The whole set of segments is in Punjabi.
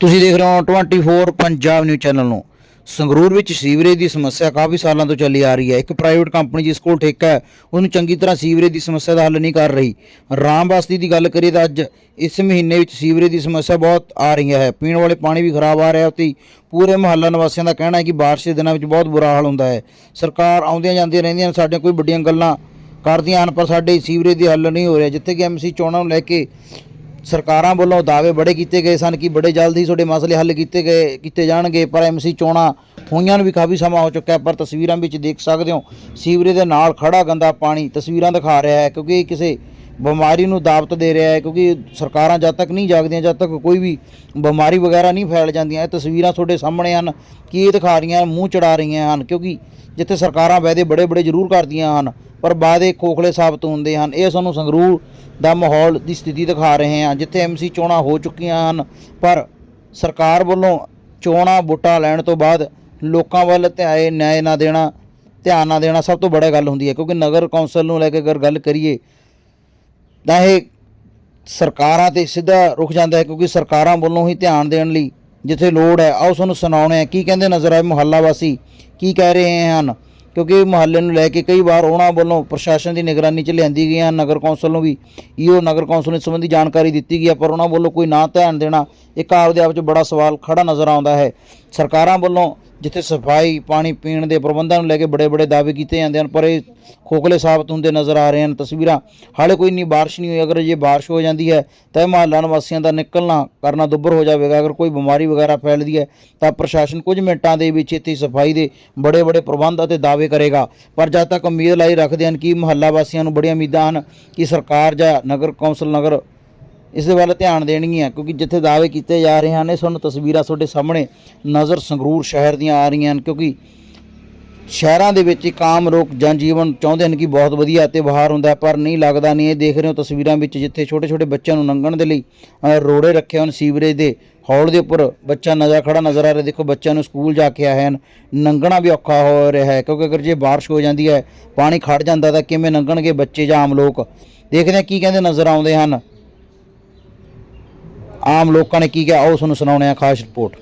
ਤੁਸੀਂ ਦੇਖ ਰਹੇ ਹੋ 24 ਪੰਜਾਬ ਨਿਊਜ਼ ਚੈਨਲ ਨੂੰ। ਸੰਗਰੂਰ ਵਿੱਚ ਸੀਵਰੇਜ ਦੀ ਸਮੱਸਿਆ ਕਾਫੀ ਸਾਲਾਂ ਤੋਂ ਚੱਲੀ ਆ ਰਹੀ ਹੈ। ਇੱਕ ਪ੍ਰਾਈਵੇਟ ਕੰਪਨੀ ਜਿਸ ਕੋਲ ਠੇਕਾ ਹੈ ਉਹਨੂੰ ਚੰਗੀ ਤਰ੍ਹਾਂ ਸੀਵਰੇਜ ਦੀ ਸਮੱਸਿਆ ਦਾ ਹੱਲ ਨਹੀਂ ਕਰ ਰਹੀ। ਰਾਮ ਬਸਤੀ ਦੀ ਗੱਲ ਕਰੀਏ ਤਾਂ ਅੱਜ ਇਸ ਮਹੀਨੇ ਵਿੱਚ ਸੀਵਰੇਜ ਦੀ ਸਮੱਸਿਆ ਬਹੁਤ ਆ ਰਹੀ ਹੈ। ਪੀਣ ਵਾਲੇ ਪਾਣੀ ਵੀ ਖਰਾਬ ਆ ਰਿਹਾ ਤੇ ਪੂਰੇ ਮੁਹੱਲਾ ਨਿਵਾਸੀਆਂ ਦਾ ਕਹਿਣਾ ਹੈ ਕਿ ਬਾਰਿਸ਼ ਦੇ ਦਿਨਾਂ ਵਿੱਚ ਬਹੁਤ ਬੁਰਾ ਹਾਲ ਹੁੰਦਾ ਹੈ। ਸਰਕਾਰ ਆਉਂਦੀਆਂ ਜਾਂਦੀਆਂ ਰਹਿੰਦੀਆਂ ਹਨ, ਸਾਡੇ ਕੋਈ ਵੱਡੀਆਂ ਗੱਲਾਂ ਕਰਦੀਆਂ ਹਨ ਪਰ ਸਾਡੇ ਸੀਵਰੇਜ ਦੀ ਹੱਲ ਨਹੀਂ ਹੋ ਰਿਹਾ। ਜਿੱਥੇ ਕਿ ਐਮਸੀ ਚੋਣਾਂ ਨੂੰ ਲੈ ਕੇ ਸਰਕਾਰਾਂ ਵੱਲੋਂ ਦਾਅਵੇ ਬੜੇ ਕੀਤੇ ਗਏ ਸਨ ਕਿ ਬੜੇ ਜਲਦ ਹੀ ਤੁਹਾਡੇ ਮਸਲੇ ਹੱਲ ਕੀਤੇ ਗਏ, ਕੀਤੇ ਜਾਣਗੇ, ਪਰ ਐਮਸੀ ਚੋਣਾਂ ਹੋਈਆਂ ਨੂੰ ਵੀ ਕਾਫੀ ਸਮਾਂ ਹੋ ਚੁੱਕਾ ਹੈ, ਪਰ ਤਸਵੀਰਾਂ ਵਿੱਚ ਦੇਖ ਸਕਦੇ ਹੋ, ਸੀਵਰੇਜ ਦੇ ਨਾਲ ਖੜਾ ਗੰਦਾ ਪਾਣੀ ਤਸਵੀਰਾਂ ਦਿਖਾ ਰਿਹਾ ਹੈ, ਕਿਉਂਕਿ ਇਹ ਕਿਸੇ ਬਿਮਾਰੀ ਨੂੰ ਦਾਵਤ ਦੇ ਰਿਹਾ ਹੈ, ਕਿਉਂਕਿ ਸਰਕਾਰਾਂ ਜਦ ਤੱਕ ਨਹੀਂ ਜਾਗਦੀਆਂ, ਜਦ ਤੱਕ ਕੋਈ ਵੀ ਬਿਮਾਰੀ ਵਗੈਰਾ ਨਹੀਂ ਫੈਲ ਜਾਂਦੀਆਂ, ਇਹ ਤਸਵੀਰਾਂ ਤੁਹਾਡੇ ਸਾਹਮਣੇ ਹਨ, ਕੀ ਇਹ ਦਿਖਾ ਰਹੀਆਂ, ਮੂੰਹ ਚੜਾ ਰਹੀਆਂ ਹਨ, ਕਿਉਂਕਿ ਜਿੱਥੇ ਸਰਕਾਰਾਂ ਵਾਅਦੇ ਬੜੇ ਬੜੇ ਜ਼ਰੂਰ ਕਰਦੀਆਂ ਹਨ, ਪਰ ਵਾਅਦੇ ਖੋਖਲੇ ਸਾਬਤ ਹੁੰਦੇ ਹਨ। ਇਹ ਸਾਨੂੰ ਸੰਗਰੂਰ ਦਾ ਮਾਹੌਲ ਦੀ ਸਥਿਤੀ ਦਿਖਾ ਰਹੇ ਹਾਂ, ਜਿੱਥੇ ਐਮਸੀ ਚੋਣਾਂ ਹੋ ਚੁੱਕੀਆਂ ਹਨ, ਪਰ ਸਰਕਾਰ ਵੱਲੋਂ ਚੋਣਾਂ ਵੋਟਾਂ ਲੈਣ ਤੋਂ ਬਾਅਦ ਲੋਕਾਂ ਵੱਲ ਧਿਆਏ, ਨਿਆਂ ਨਾ ਦੇਣਾ, ਧਿਆਨ ਨਾ ਦੇਣਾ ਸਭ ਤੋਂ ਬੜੀ ਗੱਲ ਹੁੰਦੀ ਹੈ, ਕਿਉਂਕਿ ਨਗਰ ਕੌਂਸਲ ਨੂੰ ਲੈ ਕੇ ਅਗਰ ਗੱਲ ਕਰੀਏ ਤਾਂ ਇਹ ਸਰਕਾਰਾਂ ਤੇ ਸਿੱਧਾ ਰੁਕ ਜਾਂਦਾ ਹੈ ਕਿਉਂਕਿ ਸਰਕਾਰਾਂ ਵੱਲੋਂ ਹੀ ਧਿਆਨ ਦੇਣ ਲਈ ਜਿੱਥੇ ਲੋੜ ਹੈ, ਆਓ ਤੁਹਾਨੂੰ ਸੁਣਾਉਣੇ ਆ। ਕੀ ਕਹਿੰਦੇ ਨਜ਼ਰ ਆਏ ਮੁਹੱਲਾ ਵਾਸੀ? ਕੀ ਕਹਿ ਰਹੇ ਹਨ? ਕਿਉਂਕਿ ਮੁਹੱਲੇ ਨੂੰ ਲੈ ਕੇ ਕਈ ਵਾਰ ਉਹਨਾਂ ਵੱਲੋਂ ਪ੍ਰਸ਼ਾਸਨ ਦੀ ਨਿਗਰਾਨੀ 'ਚ ਲਿਆਂਦੀ ਗਈਆਂ ਨਗਰ ਕੌਂਸਲ ਨੂੰ ਵੀ। ਇਹੋ ਨਗਰ ਕੌਂਸਲ ਨੂੰ ਸੰਬੰਧੀ ਜਾਣਕਾਰੀ ਦਿੱਤੀ ਗਈ ਹੈ, ਪਰ ਉਹਨਾਂ ਵੱਲੋਂ ਕੋਈ ਨਾ ਧਿਆਨ ਦੇਣਾ, ਇੱਕ ਆਪਦੇ ਆਪ 'ਚ ਬੜਾ ਸਵਾਲ ਖੜਾ ਨਜ਼ਰ ਆਉਂਦਾ ਹੈ। ਸਰਕਾਰਾਂ ਵੱਲੋਂ ਜਿੱਥੇ ਸਫ਼ਾਈ, ਪਾਣੀ ਪੀਣ ਦੇ ਪ੍ਰਬੰਧਾਂ ਨੂੰ ਲੈ ਕੇ ਬੜੇ ਬੜੇ ਦਾਅਵੇ ਕੀਤੇ ਜਾਂਦੇ ਹਨ, ਪਰ ਇਹ ਖੋਖਲੇ ਸਾਬਤ ਹੁੰਦੇ ਨਜ਼ਰ ਆ ਰਹੇ ਹਨ। ਤਸਵੀਰਾਂ ਹਾਲੇ ਕੋਈ ਇੰਨੀ ਬਾਰਿਸ਼ ਨਹੀਂ ਹੋਈ। ਅਗਰ ਜੇ ਬਾਰਿਸ਼ ਹੋ ਜਾਂਦੀ ਹੈ, ਤਾਂ ਇਹ ਮੁਹੱਲਾ ਨਿਵਾਸੀਆਂ ਦਾ ਨਿਕਲਣਾ ਕਰਨਾ ਦੁੱਬਰ ਹੋ ਜਾਵੇਗਾ। ਅਗਰ ਕੋਈ ਬਿਮਾਰੀ ਵਗੈਰਾ ਫੈਲਦੀ ਹੈ, ਤਾਂ ਪ੍ਰਸ਼ਾਸਨ ਕੁਝ ਮਿੰਟਾਂ ਦੇ ਵਿੱਚ ਇੱਥੇ ਸਫ਼ਾਈ ਦੇ ਬੜੇ ਬੜੇ ਪ੍ਰਬੰਧ ਅਤੇ ਦਾਅਵੇ ਕਰੇਗਾ। ਪਰ ਜਦ ਤੱਕ ਉਮੀਦ ਲਾਈ ਰੱਖਦੇ ਹਨ ਕਿ ਮੁਹੱਲਾ ਵਾਸੀਆਂ ਨੂੰ ਬੜੀਆਂ ਉਮੀਦਾਂ ਹਨ ਕਿ ਸਰਕਾਰ ਜਾਂ ਨਗਰ ਕੌਂਸਲ, ਨਗਰ ਇਸ ਦੇ ਵੱਲ ਧਿਆਨ ਦੇਣਗੀਆਂ, ਕਿਉਂਕਿ ਜਿੱਥੇ ਦਾਅਵੇ ਕੀਤੇ ਜਾ ਰਹੇ ਹਨ ਇਹ ਸਾਨੂੰ ਤਸਵੀਰਾਂ ਤੁਹਾਡੇ ਸਾਹਮਣੇ ਨਜ਼ਰ ਸੰਗਰੂਰ ਸ਼ਹਿਰ ਦੀਆਂ ਆ ਰਹੀਆਂ ਹਨ, ਕਿਉਂਕਿ ਸ਼ਹਿਰਾਂ ਦੇ ਵਿੱਚ ਇੱਕ ਆਮ ਲੋਕ ਜਨ ਜੀਵਨ ਚਾਹੁੰਦੇ ਹਨ ਕਿ ਬਹੁਤ ਵਧੀਆ ਤੇ ਬਾਹਰ ਹੁੰਦਾ ਪਰ ਨਹੀਂ ਲੱਗਦਾ, ਨਹੀਂ ਇਹ ਦੇਖ ਰਹੇ ਹੋ ਤਸਵੀਰਾਂ ਵਿੱਚ ਜਿੱਥੇ ਛੋਟੇ ਛੋਟੇ ਬੱਚਿਆਂ ਨੂੰ ਲੰਘਣ ਦੇ ਲਈ ਰੋੜੇ ਰੱਖੇ ਹਨ, ਸੀਵਰੇਜ ਦੇ ਹੌਲ ਦੇ ਉੱਪਰ ਬੱਚਾ ਨਜ਼ਰ ਖੜਾ ਨਜ਼ਰ ਆ ਰਿਹਾ, ਦੇਖੋ ਬੱਚਿਆਂ ਨੂੰ ਸਕੂਲ ਜਾ ਕੇ ਆਏ ਹਨ, ਲੰਘਣਾ ਵੀ ਔਖਾ ਹੋ ਰਿਹਾ ਹੈ, ਕਿਉਂਕਿ ਅਗਰ ਜੇ ਬਾਰਿਸ਼ ਹੋ ਜਾਂਦੀ ਹੈ, ਪਾਣੀ ਖੜ ਜਾਂਦਾ ਤਾਂ ਕਿਵੇਂ ਲੰਘਣਗੇ ਬੱਚੇ ਜਾਂ ਆਮ ਲੋਕ? ਦੇਖਦੇ ਹਾਂ ਕੀ ਕਹਿੰਦੇ ਨਜ਼ਰ ਆਉਂਦੇ ਹਨ। ਆਮ ਲੋਕਾਂ ਨੇ ਕੀ ਕਿਹਾ? ਉਹ ਤੁਹਾਨੂੰ ਸੁਣਾਉਣੇ ਆ ਖਾਸ ਰਿਪੋਰਟ।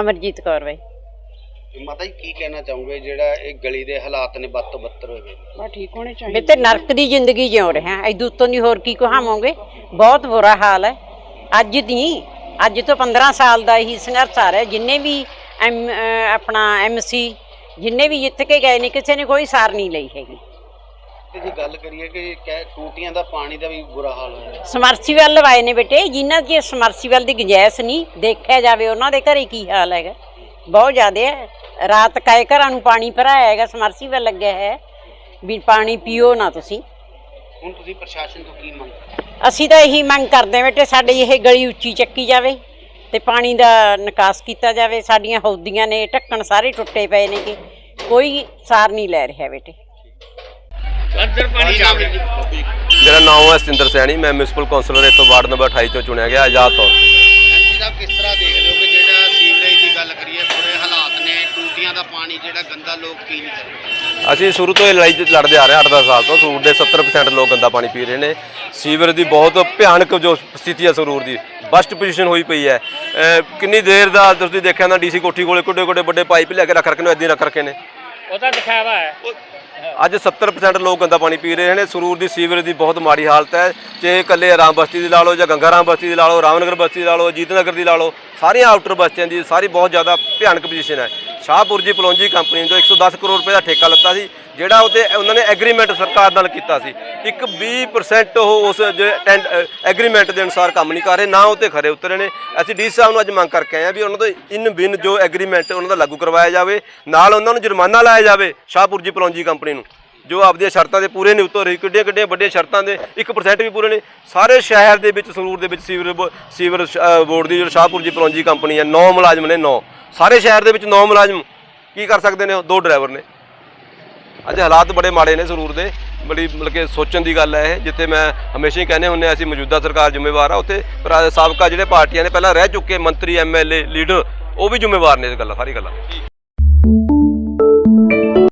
ਅਮਰਜੀਤ ਕੌਰ ਬਈ। ਤੇ ਮਾਤਾ ਜੀ ਕੀ ਕਹਿਣਾ ਚਾਹੋਗੇ? ਜਿਹੜਾ ਇਹ ਗਲੀ ਦੇ ਹਾਲਾਤ ਨੇ ਬੱਦ ਤੋਂ ਬੱਤਰ ਹੋਏ ਨੇ। ਵੀ ਤੇ ਨਰਕ ਦੀ ਜ਼ਿੰਦਗੀ ਜਿਉ ਰਹੇ। ਹਾਂ ਐਦੂ ਉੱਤੋਂ ਦੀ ਹੋਰ ਕੀ ਕਹਾਵਾਂਗੇ? ਬਹੁਤ ਬੁਰਾ ਹਾਲ ਹੈ। ਅੱਜ ਦੀ ਅੱਜ ਤੋਂ 15 ਸਾਲ ਦਾ ਹੀ ਸੰਘਰਸ਼ ਆ ਰਿਹਾ। ਜਿੰਨੇ ਵੀ ਆਪਣਾ ਐਮਸੀ ਜਿੰਨੇ ਵੀ ਜਿੱਤ ਕੇ ਗਏ ਨੇ ਕਿਸੇ ਨੇ ਕੋਈ ਸਾਰ ਨਹੀਂ ਲਈ ਹੈਗੀ। ਤੇ ਜੇ ਗੱਲ ਕਰੀਏ ਕਿ ਕਹਿ ਟੂਟੀਆਂ ਦਾ ਪਾਣੀ ਦਾ ਵੀ ਬੁਰਾ ਹਾਲ ਹੋਇਆ। ਹੈ। ਸਮਰਸੀਵੈਲ ਲਵਾਏ ਨੇ ਬੇਟੇ ਜਿਨ੍ਹਾਂ ਦੀ ਸਮਰਸੀਵੈਲ ਦੀ ਗੁੰਜਾਇਸ਼ ਨਹੀਂ ਦੇਖਿਆ ਜਾਵੇ ਉਹਨਾਂ ਦੇ ਘਰੇ ਕੀ ਹਾਲ ਹੈਗਾ। ਬਹੁਤ ਜ਼ਿਆਦਾ ਹੈ। ਰਾਤ ਕਾਏ ਘਰਾਂ ਨੂੰ ਪਾਣੀ ਭਰਾਇਆ ਹੈਗਾ ਸਮਰਸੀਵੈਲ ਲੱਗਿਆ ਹੈ। ਵੀ ਪਾਣੀ ਪੀਓ ਨਾ ਤੁਸੀਂ। ਹੁਣ ਤੁਸੀਂ ਪ੍ਰਸ਼ਾਸਨ ਤੋਂ ਕੀ ਮੰਗ? ਅਸੀਂ ਤਾਂ ਇਹੀ ਮੰਗ ਕਰਦੇ ਹਾਂ ਬੇਟੇ ਸਾਡੀ ਇਹ ਗਲੀ ਉੱਚੀ ਚੱਕੀ ਜਾਵੇ ਤੇ ਪਾਣੀ ਦਾ ਨਿਕਾਸ ਕੀਤਾ ਜਾਵੇ। ਸਾਡੀਆਂ ਹੌਦੀਆਂ ਨੇ ਢੱਕਣ ਸਾਰੇ ਟੁੱਟੇ ਪਏ ਨੇ ਕਿ ਕੋਈ ਸਾਰ ਨਹੀਂ ਲੈ ਰਿਹਾ ਬੇਟੇ। ਅੰਦਰ ਪਾਣੀ ਮੇਰਾ ਨਾਮ ਹੈ ਸਤਿੰਦਰ ਸੈਣੀ ਮੈਂ ਮਿਊਨਿਸਪਲ ਕੌਂਸਲਰ ਇੱਥੋਂ ਵਾਰਡ ਨੰਬਰ 28 ਤੋਂ ਚੁਣਿਆ ਗਿਆ ਆਜ਼ਾਦ ਤੌਰ ਤੇ। ਐਮਸੀ ਸਾਹਿਬ ਕਿਸ ਤਰ੍ਹਾਂ ਦੇਖਦੇ ਹੋ ਕਿ ਜਿਹੜਾ ਸੀਵਰੇਜ ਦੀ ਗੱਲ ਕਰੀਏ ਬੁਰੇ ਹਾਲਾਤ ਨੇ ਟੂਟੀਆਂ ਦਾ ਪਾਣੀ ਜਿਹੜਾ ਗੰਦਾ ਲੋਕ ਪੀ ਨਹੀਂ ਸਕਦੇ। ਅਸੀਂ ਸ਼ੁਰੂ ਤੋਂ ਇਹ ਲੜਾਈ 'ਚ ਲੜਦੇ ਆ ਰਹੇ ਹਾਂ 8-10 ਸਾਲ ਤੋਂ ਸਰੂਰ ਦੇ 70% ਲੋਕ ਗੰਦਾ ਪਾਣੀ ਪੀ ਰਹੇ ਨੇ। ਸੀਵਰ ਦੀ ਬਹੁਤ ਭਿਆਨਕ ਜੋ ਸਥਿਤੀ ਹੈ ਸਰੂਰ ਦੀ ਬਸਟ ਪੋਜੀਸ਼ਨ ਹੋਈ ਪਈ ਹੈ। ਕਿੰਨੀ ਦੇਰ ਦਾ ਤੁਸੀਂ ਦੇਖਿਆ ਨਾ ਡੀਸੀ ਕੋਠੀ ਕੋਲੇ ਕੋਡੇ ਕੋਡੇ ਵੱਡੇ ਪਾਈਪ ਲੈ ਕੇ ਰੱਖ ਰੱਖੇ ਨੇ ਰੱਖ ਰੱਖੇ ਨੇ। ਉਹਦਾ ਦਿਖਾਵਾ ਹੈ। ਅੱਜ 70% ਲੋਕ ਗੰਦਾ ਪਾਣੀ ਪੀ ਰਹੇ ਨੇ। ਸਰੂਰ ਦੀ ਸੀਵਰੇਜ ਦੀ ਬਹੁਤ ਮਾੜੀ ਹਾਲਤ ਹੈ। ਜੇ ਇਕੱਲੇ ਰਾਮ ਬਸਤੀ ਦੀ ਲਾ ਲਓ ਜਾਂ ਗੰਗਾ ਰਾਮ ਬਸਤੀ ਦੀ ਲਾ ਲਓ, ਰਾਮਨਗਰ ਬਸਤੀ ਦੀ ਲਾ ਲਓ, ਜੀਤਨਗਰ ਦੀ ਲਾ ਲਓ, ਸਾਰੀਆਂ ਆਊਟਰ ਬਸਤੀਆਂ ਦੀ ਸਾਰੀ ਬਹੁਤ ਜ਼ਿਆਦਾ ਭਿਆਨਕ ਪੋਜੀਸ਼ਨ ਹੈ। ਸ਼ਾਹਪੁਰ ਜੀ, ਪਲੌਂਜੀ ਕੰਪਨੀ ਨੇ ਜੋ 110 ਕਰੋੜ ਰੁਪਏ ਦਾ ਠੇਕਾ ਲਿੱਤਾ ਸੀ। ਜਿਹੜਾ ਉਹਤੇ ਉਹਨਾਂ ਨੇ ਐਗਰੀਮੈਂਟ ਸਰਕਾਰ ਨਾਲ ਕੀਤਾ ਸੀ। ਇੱਕ 20% ਉਹ ਉਸ ਐਗਰੀਮੈਂਟ ਦੇ ਅਨੁਸਾਰ ਕੰਮ ਨਹੀਂ ਕਰ ਰਹੇ, ਨਾ ਉਹਤੇ ਖਰੇ ਉਤਰੇ ਨੇ। ਅਸੀਂ ਡੀ ਸਾਹਿਬ ਨੂੰ ਅੱਜ ਮੰਗ ਕਰਕੇ ਆਏ ਆ ਵੀ ਉਹਨਾਂ ਤੋਂ ਇਨ ਬਿਨ ਜੋ ਐਗਰੀਮੈਂਟ ਉਹਨਾਂ ਦਾ ਲਾਗੂ ਕਰਵਾਇਆ ਜਾਵੇ, ਨਾਲ ਉਹਨਾਂ ਨੂੰ ਜੁਰਮਾਨਾ ਲਾਇਆ ਜਾਵੇ ਸ਼ਾਹਪੁਰਜੀ ਪਲੌਂਜੀ ਕੰਪਨੀ ਨੂੰ, ਜੋ ਆਪਦੀਆਂ ਸ਼ਰਤਾਂ ਦੇ ਪੂਰੇ ਨਹੀਂ ਉਤਰ ਰਹੀ, ਕਿੱਡੀਆਂ ਕਿੱਡੀਆਂ ਵੱਡੀਆਂ ਸ਼ਰਤਾਂ ਦੇ 1% ਵੀ ਪੂਰੇ ਨਹੀਂ ਸਾਰੇ ਸ਼ਹਿਰ ਦੇ ਵਿੱਚ, ਸੰਗਰੂਰ ਦੇ ਵਿੱਚ ਸੀਵਰ ਬ- ਸੀਵਰ ਸ਼- ਬੋਰਡ ਦੀ ਜੋ ਸ਼ਾਹਪੁਰ ਜੀ ਪਲੌਂਜੀ ਕੰਪਨੀ ਹੈ 9 ਮੁਲਾਜ਼ਮ ਨੇ 9 ਸਾਰੇ ਸ਼ਹਿਰ ਦੇ ਵਿੱਚ 9 ਮੁਲਾਜ਼ਮ, ਕੀ ਕਰ ਸਕਦੇ ਨੇ ਉਹ? ਦੋ ਡਰਾਈਵਰ ਨੇ। ਅੱਜ ਹਾਲਾਤ ਬੜੇ ਮਾੜੇ ਨੇ ਸਰੂਰ ਦੇ। ਬੜੀ ਮਤਲਬ ਕਿ ਸੋਚਣ ਦੀ ਗੱਲ ਹੈ ਇਹ, ਜਿੱਥੇ ਮੈਂ ਹਮੇਸ਼ਾ ਹੀ ਕਹਿੰਦੇ ਹੁੰਦੇ ਹਾਂ, ਅਸੀਂ ਮੌਜੂਦਾ ਸਰਕਾਰ ਜ਼ਿੰਮੇਵਾਰ ਆ। ਉੱਥੇ ਪਰ ਸਾਬਕਾ ਜਿਹੜੇ ਪਾਰਟੀਆਂ ਨੇ, ਪਹਿਲਾਂ ਰਹਿ ਚੁੱਕੇ ਮੰਤਰੀ ਐਮਐਲਏ ਲੀਡਰ, ਉਹ ਵੀ ਜ਼ਿੰਮੇਵਾਰ ਨੇ ਇਸ ਗੱਲਾਂ, ਸਾਰੀ ਗੱਲਾਂ।